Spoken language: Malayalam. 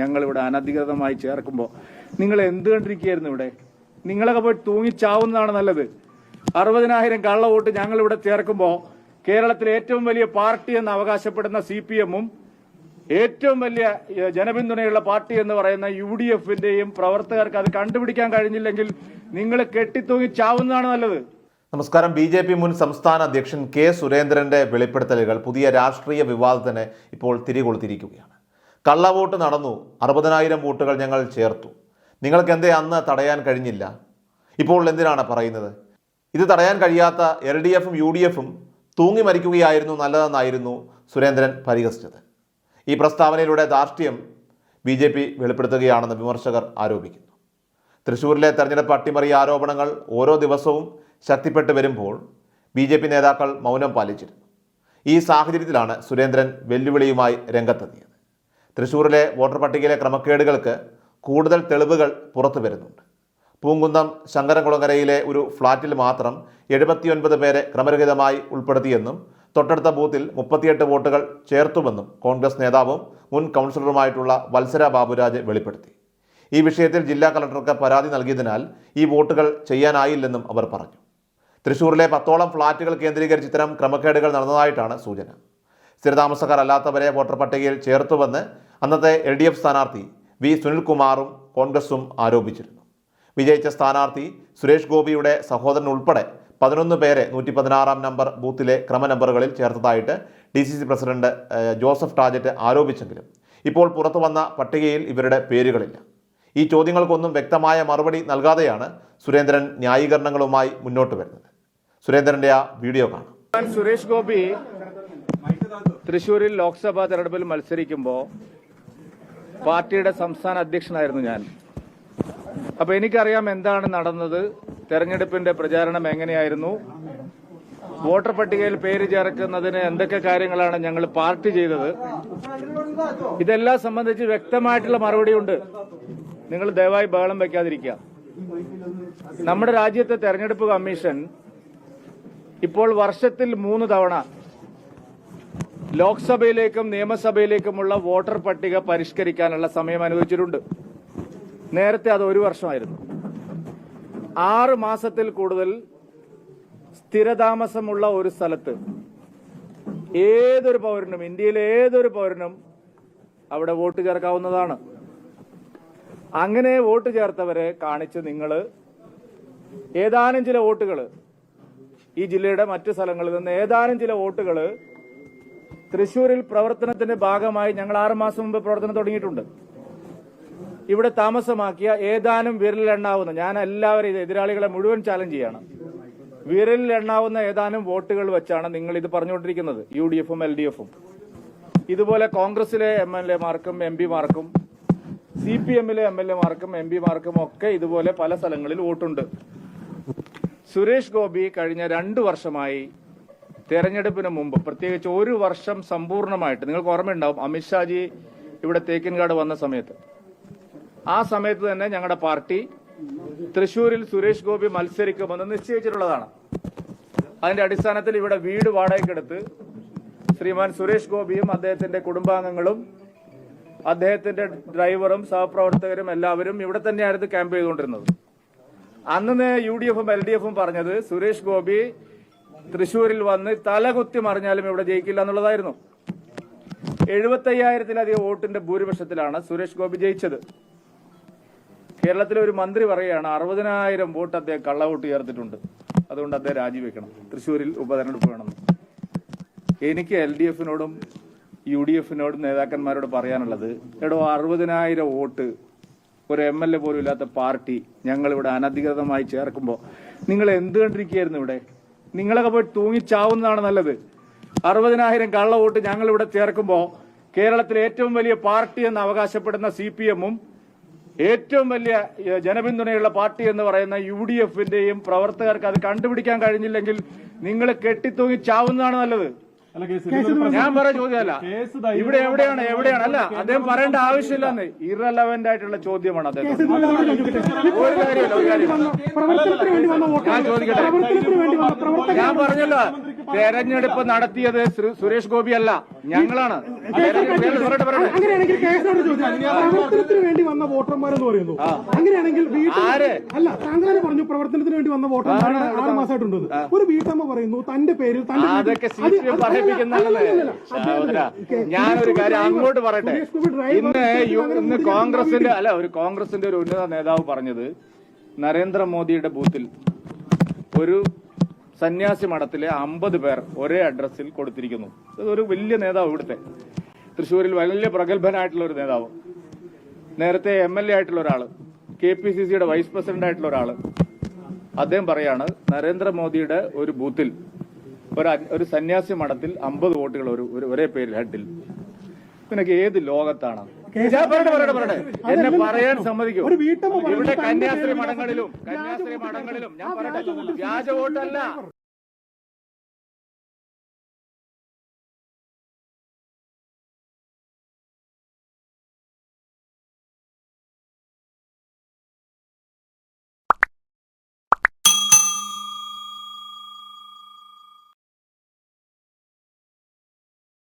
ഞങ്ങളിവിടെ അനധികൃതമായി ചേർക്കുമ്പോൾ നിങ്ങൾ എന്ത് കണ്ടിരിക്കുകയായിരുന്നു ഇവിടെ? നിങ്ങളൊക്കെ പോയി തൂങ്ങിച്ചാവുന്നതാണ് നല്ലത്. അറുപതിനായിരം കള്ള വോട്ട് ഞങ്ങളിവിടെ ചേർക്കുമ്പോൾ കേരളത്തിലെ ഏറ്റവും വലിയ പാർട്ടി എന്ന് അവകാശപ്പെടുന്ന സി പി എമ്മും ഏറ്റവും വലിയ ജനപിന്തുണയുള്ള പാർട്ടി എന്ന് പറയുന്ന യു ഡി എഫിന്റെയും പ്രവർത്തകർക്ക് അത് കണ്ടുപിടിക്കാൻ കഴിഞ്ഞില്ലെങ്കിൽ നിങ്ങൾ കെട്ടിത്തൂങ്ങി ചാവുന്നതാണ് നല്ലത്. നമസ്കാരം. ബി ജെ പി മുൻ സംസ്ഥാന അധ്യക്ഷൻ കെ സുരേന്ദ്രന്റെ വെളിപ്പെടുത്തലുകൾ പുതിയ രാഷ്ട്രീയ വിവാദത്തിന് ഇപ്പോൾ തിരികൊളുത്തിരിക്കുകയാണ്. കള്ളവോട്ട് നടന്നു. അറുപതിനായിരം വോട്ടുകൾ ഞങ്ങൾ ചേർത്തു. നിങ്ങൾക്ക് എന്തേ അന്ന് തടയാൻ കഴിഞ്ഞില്ല? ഇപ്പോൾ എന്തിനാണ് പറയുന്നത്? ഇത് തടയാൻ കഴിയാത്ത എൽ ഡി എഫും യു ഡി എഫും തൂങ്ങി മരിക്കുകയായിരുന്നു നല്ലതെന്നായിരുന്നു സുരേന്ദ്രൻ പരിഹസിച്ചത്. ഈ പ്രസ്താവനയിലൂടെ ധാർഷ്ട്യം ബി ജെ പി വെളിപ്പെടുത്തുകയാണെന്ന് വിമർശകർ ആരോപിക്കുന്നു. തൃശ്ശൂരിലെ തെരഞ്ഞെടുപ്പ് അട്ടിമറി ആരോപണങ്ങൾ ഓരോ ദിവസവും ശക്തിപ്പെട്ടു വരുമ്പോൾ ബി ജെ പി നേതാക്കൾ മൗനം പാലിച്ചിരുന്നു. ഈ സാഹചര്യത്തിലാണ് സുരേന്ദ്രൻ വെല്ലുവിളിയുമായി രംഗത്തെത്തിയത്. തൃശൂരിലെ വോട്ടർ പട്ടികയിലെ ക്രമക്കേടുകൾക്ക് കൂടുതൽ തെളിവുകൾ പുറത്തു വരുന്നുണ്ട്. പൂങ്കുന്നം ശങ്കരംകുളങ്ങരയിലെ ഒരു ഫ്ളാറ്റിൽ മാത്രം എഴുപത്തിയൊൻപത് പേരെ ക്രമരഹിതമായി ഉൾപ്പെടുത്തിയെന്നും തൊട്ടടുത്ത ബൂത്തിൽ മുപ്പത്തിയെട്ട് വോട്ടുകൾ ചേർത്തുമെന്നും കോൺഗ്രസ് നേതാവും മുൻ കൗൺസിലറുമായിട്ടുള്ള വത്സര ബാബുരാജ് വെളിപ്പെടുത്തി. ഈ വിഷയത്തിൽ ജില്ലാ കളക്ടർക്ക് പരാതി നൽകിയതിനാൽ ഈ വോട്ടുകൾ ചെയ്യാനായില്ലെന്നും അവർ പറഞ്ഞു. തൃശൂരിലെ പത്തോളം ഫ്ളാറ്റുകൾ കേന്ദ്രീകരിച്ച് ഇത്തരം ക്രമക്കേടുകൾ നടന്നതായിട്ടാണ് സൂചന. സ്ഥിരതാമസക്കാരല്ലാത്തവരെ വോട്ടർ പട്ടികയിൽ ചേർത്തുവെന്ന് അന്നത്തെ എൽ ഡി എഫ് സ്ഥാനാർത്ഥി വി സുനിൽകുമാറും കോൺഗ്രസും ആരോപിച്ചിരുന്നു. വിജയിച്ച സ്ഥാനാർത്ഥി സുരേഷ് ഗോപിയുടെ സഹോദരൻ ഉൾപ്പെടെ പതിനൊന്ന് പേരെ നൂറ്റി പതിനാറാം നമ്പർ ബൂത്തിലെ ക്രമ നമ്പറുകളിൽ ചേർത്തതായിട്ട് D C C president Joseph Tajet ആരോപിച്ചെങ്കിലും ഇപ്പോൾ പുറത്തു വന്ന പട്ടികയിൽ ഇവരുടെ പേരുകളില്ല. ഈ ചോദ്യങ്ങൾക്കൊന്നും വ്യക്തമായ മറുപടി നൽകാതെയാണ് സുരേന്ദ്രൻ ന്യായീകരണങ്ങളുമായി മുന്നോട്ട് വരുന്നത്. സുരേന്ദ്രന്റെ ആ വീഡിയോ കാണാം. സുരേഷ് ഗോപി തൃശൂരിൽ ലോക്സഭാ തെരഞ്ഞെടുപ്പിൽ മത്സരിക്കുമ്പോൾ പാർട്ടിയുടെ സംസ്ഥാന അധ്യക്ഷനായിരുന്നു ഞാൻ. അപ്പൊ എനിക്കറിയാം എന്താണ് നടന്നത്. തെരഞ്ഞെടുപ്പിന്റെ പ്രചാരണം എങ്ങനെയായിരുന്നു. വോട്ടർ പട്ടികയിൽ പേര് ചേർക്കുന്നതിന് എന്തൊക്കെ കാര്യങ്ങളാണ് ഞങ്ങൾ പാർട്ടി ചെയ്തത്. ഇതെല്ലാം സംബന്ധിച്ച് വ്യക്തമായിട്ടുള്ള മറുപടിയുണ്ട് നിങ്ങൾ ദയവായി ബഹളം വയ്ക്കാതിരിക്കുക നമ്മുടെ രാജ്യത്തെ തെരഞ്ഞെടുപ്പ് കമ്മീഷൻ ഇപ്പോൾ വർഷത്തിൽ മൂന്ന് തവണ ലോക്സഭയിലേക്കും നിയമസഭയിലേക്കുമുള്ള വോട്ടർ പട്ടിക പരിഷ്കരിക്കാനുള്ള സമയം അനുവദിച്ചിട്ടുണ്ട്. നേരത്തെ അത് ഒരു വർഷമായിരുന്നു. ആറ് മാസത്തിൽ കൂടുതൽ സ്ഥിരതാമസമുള്ള ഒരു സ്ഥലത്ത് ഏതൊരു പൗരനും ഇന്ത്യയിലെ ഏതൊരു പൗരനും അവിടെ വോട്ട് ചേർക്കാവുന്നതാണ്. അങ്ങനെ വോട്ട് ചേർത്തവരെ കാണിച്ച് നിങ്ങൾ ഏതാനും ചില വോട്ടുകൾ ഈ ജില്ലയുടെ മറ്റു സ്ഥലങ്ങളിൽ നിന്ന് ഏതാനും ചില വോട്ടുകൾ തൃശൂരിൽ പ്രവർത്തനത്തിന്റെ ഭാഗമായി ഞങ്ങൾ ആറുമാസം മുമ്പ് പ്രവർത്തനം തുടങ്ങിയിട്ടുണ്ട്. ഇവിടെ താമസമാക്കിയ ഏതാനും വിരലിലെണ്ണാവുന്ന ഞാൻ എല്ലാവരും എതിരാളികളെ മുഴുവൻ ചാലഞ്ച് ചെയ്യണം. വിരലിൽ എണ്ണാവുന്ന ഏതാനും വോട്ടുകൾ വെച്ചാണ് നിങ്ങൾ ഇത് പറഞ്ഞുകൊണ്ടിരിക്കുന്നത് യു ഡി എഫും എൽ ഡി എഫും ഇതുപോലെ കോൺഗ്രസിലെ എം എൽ എമാർക്കും എം പിമാർക്കും സി പി എമ്മിലെ എം എൽ എമാർക്കും എം പിമാർക്കും ഒക്കെ ഇതുപോലെ പല സ്ഥലങ്ങളിൽ വോട്ടുണ്ട്. സുരേഷ് ഗോപി കഴിഞ്ഞ രണ്ടു വർഷമായി തെരഞ്ഞെടുപ്പിന് മുമ്പ് പ്രത്യേകിച്ച് ഒരു വർഷം സമ്പൂർണമായിട്ട് നിങ്ങൾക്ക് ഓർമ്മയുണ്ടാവും അമിത്ഷാജി ഇവിടെ തേക്കിൻകാട് വന്ന സമയത്ത്. ആ സമയത്ത് തന്നെ ഞങ്ങളുടെ പാർട്ടി തൃശൂരിൽ സുരേഷ് ഗോപി മത്സരിക്കുമെന്ന് നിശ്ചയിച്ചിട്ടുള്ളതാണ്. അതിന്റെ അടിസ്ഥാനത്തിൽ ഇവിടെ വീട് വാടകയ്ക്കെടുത്ത് ശ്രീമാൻ സുരേഷ് ഗോപിയും അദ്ദേഹത്തിന്റെ കുടുംബാംഗങ്ങളും അദ്ദേഹത്തിന്റെ ഡ്രൈവറും സഹപ്രവർത്തകരും എല്ലാവരും ഇവിടെ തന്നെയായിരുന്നു ക്യാമ്പ് ചെയ്തുകൊണ്ടിരുന്നത്. അന്ന് യു ഡി എഫും എൽ ഡി എഫും പറഞ്ഞത് സുരേഷ് ഗോപി തൃശൂരിൽ വന്ന് തലകുത്തി മറിഞ്ഞാലും ഇവിടെ ജയിക്കില്ല എന്നുള്ളതായിരുന്നു. എഴുപത്തയ്യായിരത്തിലധികം വോട്ടിന്റെ ഭൂരിപക്ഷത്തിലാണ് സുരേഷ് ഗോപി ജയിച്ചത്. കേരളത്തിലെ ഒരു മന്ത്രി പറയുകയാണ് അറുപതിനായിരം വോട്ട് അദ്ദേഹം കള്ളവോട്ട് ചേർത്തിട്ടുണ്ട് അതുകൊണ്ട് അദ്ദേഹം രാജിവെക്കണം. തൃശ്ശൂരിൽ ഉപതെരഞ്ഞെടുപ്പ് വേണമെന്ന്. എനിക്ക് എൽ ഡി എഫിനോടും യു ഡി എഫിനോടും നേതാക്കന്മാരോട് പറയാനുള്ളത് എടോ അറുപതിനായിരം വോട്ട് ഒരു എം എൽ എ പോലും ഇല്ലാത്ത പാർട്ടി ഞങ്ങളിവിടെ അനധികൃതമായി ചേർക്കുമ്പോൾ നിങ്ങൾ എന്ത് കണ്ടിരിക്കുകയായിരുന്നു ഇവിടെ? നിങ്ങളൊക്കെ പോയി തൂങ്ങിച്ചാവുന്നതാണ് നല്ലത്. അറുപതിനായിരം കള്ള വോട്ട് ഞങ്ങൾ ഇവിടെ ചേർക്കുമ്പോൾ കേരളത്തിലെ ഏറ്റവും വലിയ പാർട്ടി എന്ന് അവകാശപ്പെടുന്ന സി പി എമ്മും ഏറ്റവും വലിയ ജനപിന്തുണയുള്ള പാർട്ടി എന്ന് പറയുന്ന യു ഡി എഫിന്റെയും പ്രവർത്തകർക്ക് അത് കണ്ടുപിടിക്കാൻ കഴിഞ്ഞില്ലെങ്കിൽ നിങ്ങൾ കെട്ടിത്തൂങ്ങി ചാവുന്നതാണ് നല്ലത്. ഞാൻ പറയാ ചോദ്യമല്ല. ഇവിടെ എവിടെയാണ് എവിടെയാണ്? അല്ല അദ്ദേഹം പറയേണ്ട ആവശ്യമില്ലെന്ന്. ഇറലവന്റ് ആയിട്ടുള്ള ചോദ്യമാണ് അദ്ദേഹം ഒരു കാര്യമല്ല ഒരു കാര്യമല്ല. ഞാൻ ചോദിക്കട്ടെ? ഞാൻ പറഞ്ഞല്ലോ തെരഞ്ഞെടുപ്പ് നടത്തിയത് സുരേഷ് ഗോപി അല്ല. ഞങ്ങളാണ്. അങ്ങനെയാണെങ്കിൽ കേസിനോട് പ്രവർത്തനത്തിന് വേണ്ടി വന്ന വോട്ടർമാരെന്ന് പറയുന്നു. അങ്ങനെയാണെങ്കിൽ വീട്ടിൽ അല്ല താങ്കളെ പറഞ്ഞു പ്രവർത്തനത്തിന് വേണ്ടി വന്ന വോട്ടർമാർ ആറ് മാസമായിട്ടുണ്ട് ഒരു വീട്ടമ്മ പറയുന്നു തന്റെ പേരിൽ തന്റെ അതൊക്കെ ഞാനൊരു കാര്യം അങ്ങോട്ട് പറയട്ടെ. ഇന്ന് ഇന്ന് കോൺഗ്രസിന്റെ അല്ല ഒരു കോൺഗ്രസിന്റെ ഒരു ഉന്നത നേതാവ് പറഞ്ഞത് നരേന്ദ്രമോദിയുടെ ബൂത്തിൽ ഒരു സന്യാസി മഠത്തിലെ അമ്പത് പേർ ഒരേ അഡ്രസ്സിൽ കൊടുത്തിരിക്കുന്നു. ഇതൊരു വലിയ നേതാവ് ഇവിടുത്തെ. തൃശ്ശൂരിൽ വലിയ പ്രഗത്ഭനായിട്ടുള്ള ഒരു നേതാവ്. നേരത്തെ എം എൽ എ ആയിട്ടുള്ള ഒരാൾ കെ പി സി സിയുടെ വൈസ് പ്രസിഡന്റ് ആയിട്ടുള്ള ഒരാൾ അദ്ദേഹം പറയാണ് നരേന്ദ്രമോദിയുടെ ഒരു ബൂത്തിൽ ഒരു സന്യാസി മഠത്തിൽ അമ്പത് വോട്ടുകൾ ഒരു ഒരു- പേരിൽ ഹെഡിൽ നിനക്ക് ഏത് ലോകത്താണ് ഞാൻ പറയട്ടെ പറയട്ടെ പറയട്ടെ. എന്നെ പറയാൻ സമ്മതിക്കൂ. ഒരു വീട്ടമ്മ ഇവിടെ കന്യാസ്ത്രീ മഠങ്ങളിലും കന്യാസ്ത്രീ മഠങ്ങളിലും ഞാൻ പറയട്ടെ വ്യാജ വോട്ടല്ല